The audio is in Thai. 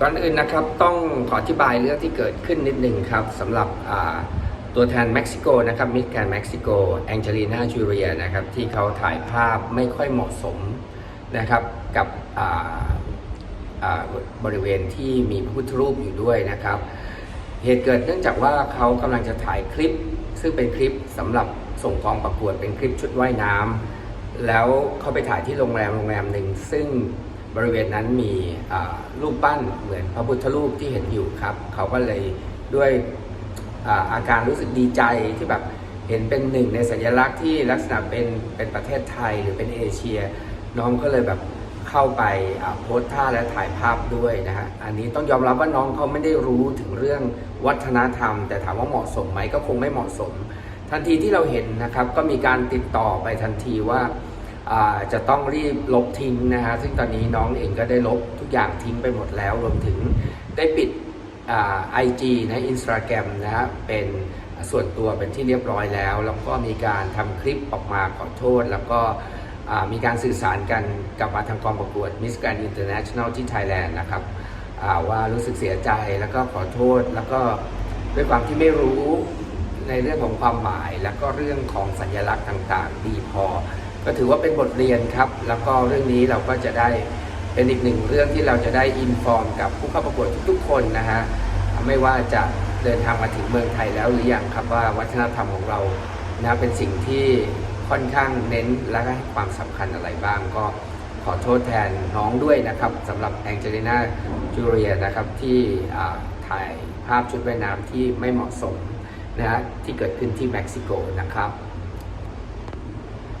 ก่อนอื่นนะครับต้องขออธิบายเรื่องที่เกิดขึ้นนิดนึงครับสำหรับตัวแทนเม็กซิโกนะครับมิสแกรนเม็กซิโกแองเจลีนาจูเรียนะครับที่เขาถ่ายภาพไม่ค่อยเหมาะสมนะครับกับบริเวณที่มีพระพุทธรูปอยู่ด้วยนะครับ เหตุเกิดเนื่องจากว่าเขากำลังจะถ่ายคลิป ซึ่งเป็นคลิปสำหรับส่งกองประกวดเป็นคลิปชุดว่ายน้ำแล้วเขาไปถ่ายที่โรงแรมโรงแรมหนึ่งซึ่ง บริเวณนั้นมีรูปปั้นเหมือนพระพุทธรูปที่เห็นอยู่ครับ เขาก็เลยด้วยอาการรู้สึกดีใจที่แบบเห็นเป็นหนึ่งในสัญลักษณ์ที่ลักษณะเป็นเป็นประเทศไทยหรือเป็นเอเชีย น้องก็เลยแบบเข้าไปโพสท่าและถ่ายภาพด้วยนะฮะอันนี้ต้องยอมรับว่าน้องเขาไม่ได้รู้ถึงเรื่องวัฒนธรรม แต่ถามว่าเหมาะสมไหมก็คงไม่เหมาะสม ทันทีที่เราเห็นนะครับ ก็มีการติดต่อไปทันทีว่า จะต้องรีบลบทิ้งนะฮะซึ่งตอนนี้น้องเองก็ได้ลบทุกอย่างทิ้งไปหมดแล้ว รวมถึงได้ปิดไอจีในอินสตาแกรมนะฮะเป็นส่วนตัวเป็นที่เรียบร้อยแล้ว แล้วก็มีการทำคลิปออกมาขอโทษ แล้วก็มีการสื่อสารกันกับมาทางกองประกวด Miss Grand International ที่ไทยแลนด์นะครับว่ารู้สึกเสียใจแล้วก็ขอโทษ แล้วก็ด้วยความที่ไม่รู้ในเรื่องของความหมาย แล้วก็เรื่องของสัญลักษณ์ต่างๆ ดีพอ ก็ถือว่าเป็นบทเรียนครับ แล้วก็เรื่องนี้เราก็จะได้เป็นอีกหนึ่งเรื่องที่เราจะได้อินฟอร์มกับผู้เข้าประกวดทุกๆคนนะฮะไม่ว่าจะเดินทางมาถึงเมืองไทยแล้วหรือยังครับว่าวัฒนธรรมของเรานะเป็นสิ่งที่ค่อนข้างเน้นและให้ความสำคัญอะไรบ้างก็ขอโทษแทนน้องด้วยนะครับสำหรับแองเจลิน่าจูเรียนะครับที่ถ่ายภาพชุดว่ายน้ำที่ไม่เหมาะสมนะฮะที่เกิดขึ้นที่เม็กซิโกนะครับ